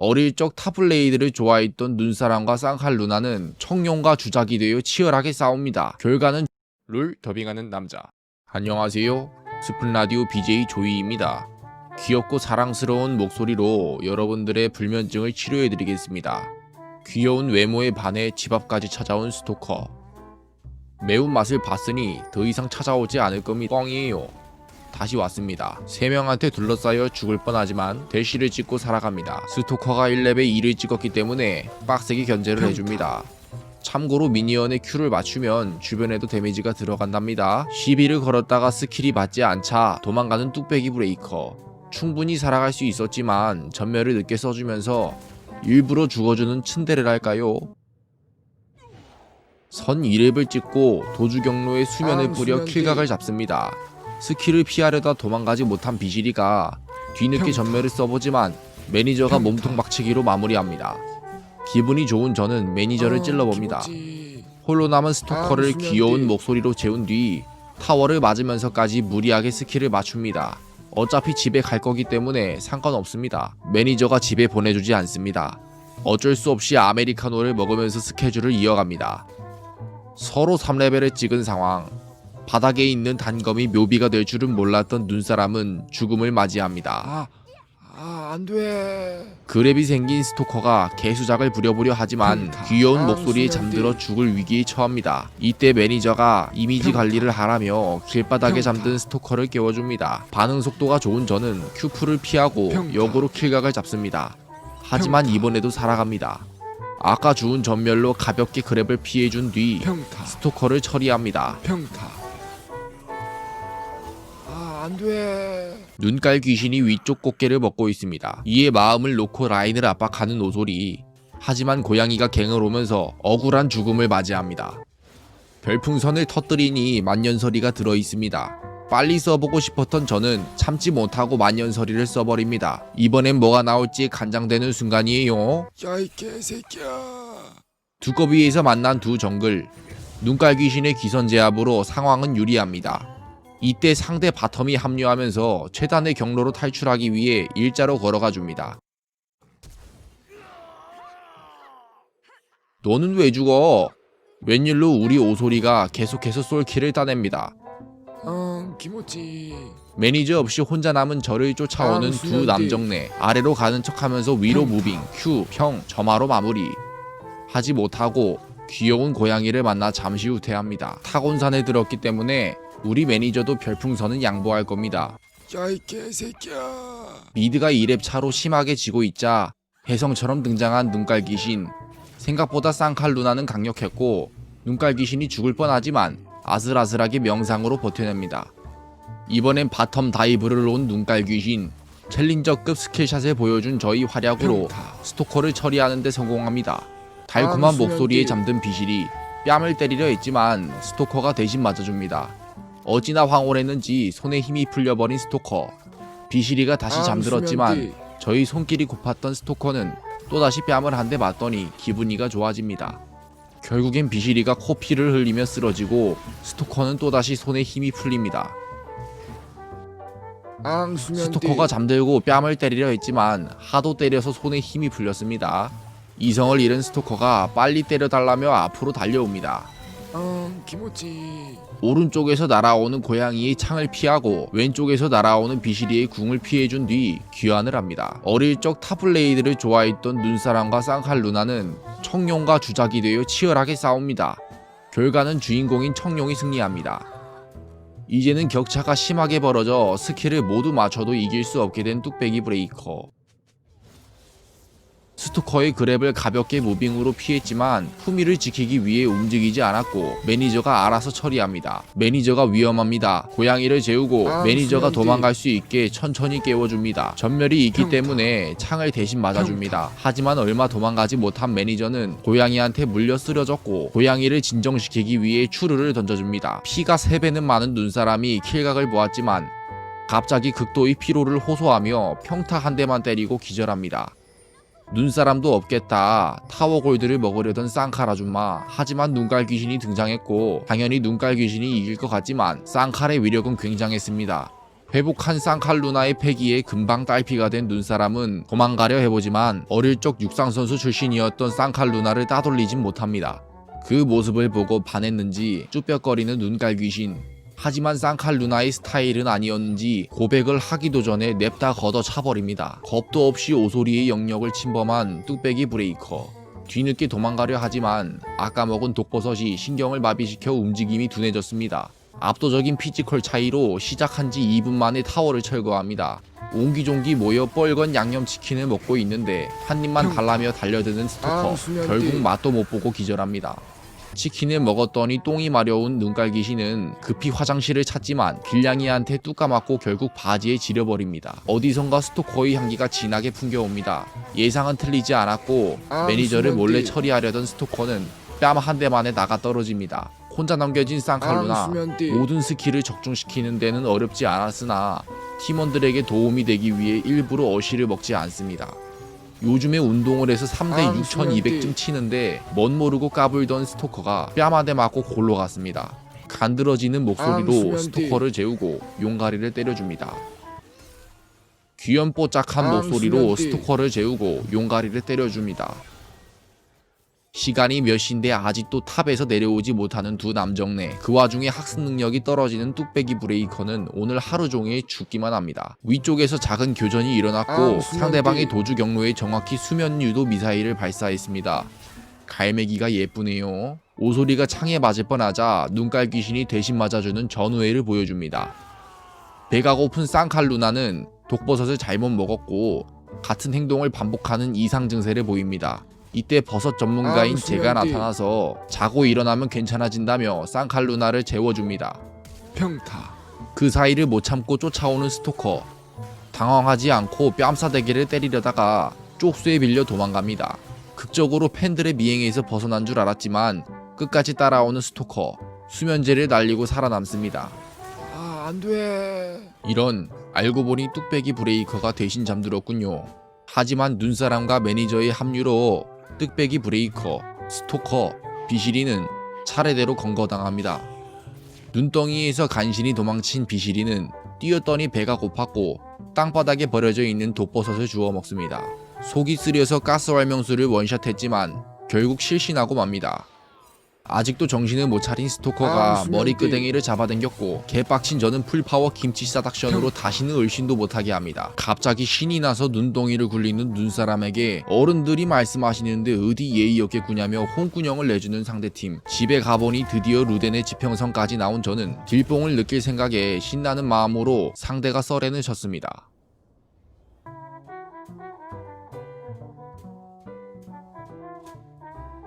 어릴 적 타블레이드를 좋아했던 눈사람과 쌍칼 누나는 청룡과 주작이 되어 치열하게 싸웁니다. 결과는 룰 더빙하는 남자. 안녕하세요. 스푼 라디오 BJ 조이입니다. 귀엽고 사랑스러운 목소리로 여러분들의 불면증을 치료해드리겠습니다. 귀여운 외모에 반해 집 앞까지 찾아온 스토커. 매운맛을 봤으니 더 이상 찾아오지 않을 겁니다. 뻥이에요. 다시 왔습니다. 세 명한테 둘러싸여 죽을 뻔하지만 대시를 찍고 살아갑니다. 스토커가 1렙에 2를 찍었기 때문에 빡세게 견제를 해줍니다. 참고로 미니언의 Q를 맞추면 주변에도 데미지가 들어간답니다. 시비를 걸었다가 스킬이 맞지 않자 도망가는 뚝배기 브레이커. 충분히 살아갈 수 있었지만 전멸을 늦게 써주면서 일부러 죽어주는 츤데레랄까요? 선 2렙을 찍고 도주 경로에 수면을 아, 뿌려. 킬각을 잡습니다. 스킬을 피하려다 도망가지 못한 비실이가 뒤늦게. 전멸을 써보지만 매니저가. 몸통 박치기로 마무리합니다. 기분이 좋은 저는 매니저를 어, 찔러봅니다. 홀로 남은 스토커를 아. 귀여운 목소리로 재운 뒤 타워를 맞으면서까지 무리하게 스킬을 맞춥니다. 어차피 집에 갈 거기 때문에 상관없습니다. 매니저가 집에 보내주지 않습니다. 어쩔 수 없이 아메리카노를 먹으면서 스케줄을 이어갑니다. 서로 3레벨을 찍은 상황. 바닥에 있는 단검이 묘비가 될 줄은 몰랐던 눈사람은 죽음을 맞이합니다. 아, 아, 안 돼. 그랩이 생긴 스토커가 개수작을 부려보려 하지만 평타. 귀여운 아, 목소리에. 잠들어 죽을 위기에 처합니다. 이때 매니저가 이미지 평타. 관리를 하라며 길바닥에 평타. 잠든 스토커를 깨워줍니다. 반응 속도가 좋은 저는 큐프를 피하고. 역으로 킬각을 잡습니다. 하지만. 이번에도 살아갑니다. 아까 주운 전멸로 가볍게 그랩을 피해준 뒤. 스토커를 처리합니다. 평타. 돼. 눈깔 귀신이 위쪽 꽃게를 먹고 있습니다. 이에 마음을 놓고 라인을 압박하는 오소리. 하지만 고양이가 갱을 오면서 억울한 죽음을 맞이합니다. 별풍선을 터뜨리니 만년설이가 들어 있습니다. 빨리 써보고 싶었던 저는 참지 못하고 만년설이를 써버립니다. 이번엔 뭐가 나올지 간장되는 순간이에요. 야, 이 개새끼야. 두꺼비에서 만난 두 정글 눈깔 귀신의 기선 제압으로 상황은 유리합니다. 이때 상대 바텀이 합류하면서 최단의 경로로 탈출하기 위해 일자로 걸어가 줍니다. 너는 왜 죽어? 웬일로 우리 오소리가 계속해서 솔킬을 따냅니다. 응, 기모찌. 매니저 없이 혼자 남은 저를 쫓아오는 아, 두. 남정네 아래로 가는 척하면서 위로. 무빙 Q 평 점화로 마무리 하지 못하고 귀여운 고양이를 만나 잠시 후 퇴합니다 타곤산에 들었기 때문에 우리 매니저도 별풍선은 양보할 겁니다 야, 이 개새끼야. 미드가 2렙 차로 심하게 지고 있자 혜성처럼 등장한 눈깔 귀신 생각보다 쌍칼 누나는 강력했고 눈깔 귀신이 죽을 뻔하지만 아슬아슬하게 명상으로 버텨냅니다. 이번엔 바텀 다이브를 놓은 눈깔 귀신 챌린저급 스킬샷을 보여준 저희 활약으로. 스토커를 처리하는 데 성공합니다. 아, 달콤한 수면띠. 목소리에 잠든 비실이 뺨을 때리려 했지만 스토커가 대신 맞아줍니다. 어찌나 황홀했는지 손에 힘이 풀려버린 스토커. 비실이가 다시 아, 잠들었지만. 저희 손길이 고팠던 스토커는 또다시 뺨을 한 대 맞더니 기분이가 좋아집니다. 결국엔 비실이가 코피를 흘리며 쓰러지고 스토커는 또다시 손에 힘이 풀립니다. 앙, 수면띠. 스토커가 잠들고 뺨을 때리려 했지만 하도 때려서 손에 힘이 풀렸습니다. 이성을 잃은 스토커가 빨리 때려달라며 앞으로 달려옵니다. 응, 기모찌. 오른쪽에서 날아오는 고양이의 창을 피하고 왼쪽에서 날아오는 비시리의 궁을 피해준 뒤 귀환을 합니다. 어릴 적 타블레이드를 좋아했던 눈사람과 쌍칼 누나는 청룡과 주작이 되어 치열하게 싸웁니다. 결과는 주인공인 청룡이 승리합니다. 이제는 격차가 심하게 벌어져 스킬을 모두 맞춰도 이길 수 없게 된 뚝배기 브레이커. 스토커의 그랩을 가볍게 무빙으로 피했지만 품위를 지키기 위해 움직이지 않았고 매니저가 알아서 처리합니다. 매니저가 위험합니다. 고양이를 재우고 아, 매니저가. 도망갈 수 있게 천천히 깨워줍니다. 전멸이 있기 평타. 때문에 창을 대신 맞아줍니다. 하지만 얼마 도망가지 못한 매니저는 고양이한테 물려 쓰러졌고 고양이를 진정시키기 위해 추르를 던져줍니다. 피가 3배는 많은 눈사람이 킬각을 보았지만 갑자기 극도의 피로를 호소하며 평타 한 대만 때리고 기절합니다. 눈사람도 없겠다. 타워 골드를 먹으려던 쌍칼 아줌마. 하지만 눈깔 귀신이 등장했고 당연히 눈깔 귀신이 이길 것 같지만 쌍칼의 위력은 굉장했습니다. 회복한 쌍칼 누나의 패기에 금방 딸피가 된 눈사람은 도망가려 해보지만 어릴 적 육상선수 출신이었던 쌍칼 누나를 따돌리진 못합니다. 그 모습을 보고 반했는지 쭈뼛거리는 눈깔 귀신. 하지만 쌍칼 누나의 스타일은 아니었는지 고백을 하기도 전에 냅다 걷어 차버립니다. 겁도 없이 오소리의 영역을 침범한 뚝배기 브레이커. 뒤늦게 도망가려 하지만 아까 먹은 독버섯이 신경을 마비시켜 움직임이 둔해졌습니다. 압도적인 피지컬 차이로 시작한 지 2분 만에 타워를 철거합니다. 옹기종기 모여 뻘건 양념치킨을 먹고 있는데 한 입만 달라며 달려드는 스토커. 아. 결국 맛도 못 보고 기절합니다. 치킨을 먹었더니 똥이 마려운 눈깔 귀신은 급히 화장실을 찾지만 길냥이한테 뚜까 맞고 결국 바지에 지려버립니다. 어디선가 스토커의 향기가 진하게 풍겨옵니다. 예상은 틀리지 않았고 아, 매니저를. 몰래 처리하려던 스토커는 뺨 한 대 만에 나가 떨어집니다. 혼자 남겨진 쌍칼루나 앙수면띠. 모든 스킬을 적중시키는 데는 어렵지 않았으나 팀원들에게 도움이 되기 위해 일부러 어시를 먹지 않습니다. 요즘에 운동을 해서 3대 아, 6200쯤 치는데 멋 모르고 까불던 스토커가 뺨한대 맞고 골로 갔습니다. 간드러지는 목소리로 아. 스토커를 재우고 용가리를 때려줍니다. 귀염뽀짝한 아, 목소리로 수면띠. 스토커를 재우고 용가리를 때려줍니다. 시간이 몇 시인데 아직도 탑에서 내려오지 못하는 두 남정네. 그 와중에 학습 능력이 떨어지는 뚝배기 브레이커는 오늘 하루 종일 죽기만 합니다. 위쪽에서 작은 교전이 일어났고 아. 상대방의 도주 경로에 정확히 수면 유도 미사일을 발사했습니다. 갈매기가 예쁘네요. 오소리가 창에 맞을 뻔하자 눈깔 귀신이 대신 맞아주는 전우회를 보여줍니다. 배가 고픈 쌍칼 누나는 독버섯을 잘못 먹었고 같은 행동을 반복하는 이상 증세를 보입니다. 이때 버섯 전문가인 아, 제가. 나타나서 자고 일어나면 괜찮아진다며 쌍칼 누나를 재워줍니다. 평타. 그 사이를 못 참고 쫓아오는 스토커. 당황하지 않고 뺨싸대기를 때리려다가 쪽수에 빌려 도망갑니다. 극적으로 팬들의 미행에서 벗어난 줄 알았지만 끝까지 따라오는 스토커. 수면제를 날리고 살아남습니다. 아 안 돼. 이런 알고 보니 뚝배기 브레이커가 대신 잠들었군요. 하지만 눈사람과 매니저의 합류로 뚝배기 브레이커, 스토커, 비시리는 차례대로 건거당합니다. 눈덩이에서 간신히 도망친 비시리는 뛰었더니 배가 고팠고 땅바닥에 버려져 있는 독버섯을 주워 먹습니다. 속이 쓰려서 가스 활명수를 원샷했지만 결국 실신하고 맙니다. 아직도 정신을 못 차린 스토커가 아. 머리끄댕이를 잡아당겼고 개빡친 저는 풀파워 김치 싸닥션으로 다시는 을신도 못하게 합니다. 갑자기 신이 나서 눈덩이를 굴리는 눈사람에게 어른들이 말씀하시는데 어디 예의 없겠구냐며 홍군형을 내주는 상대팀 집에 가보니 드디어 루덴의 지평선까지 나온 저는 딜뽕을 느낄 생각에 신나는 마음으로 상대가 썰렌을 쳤습니다.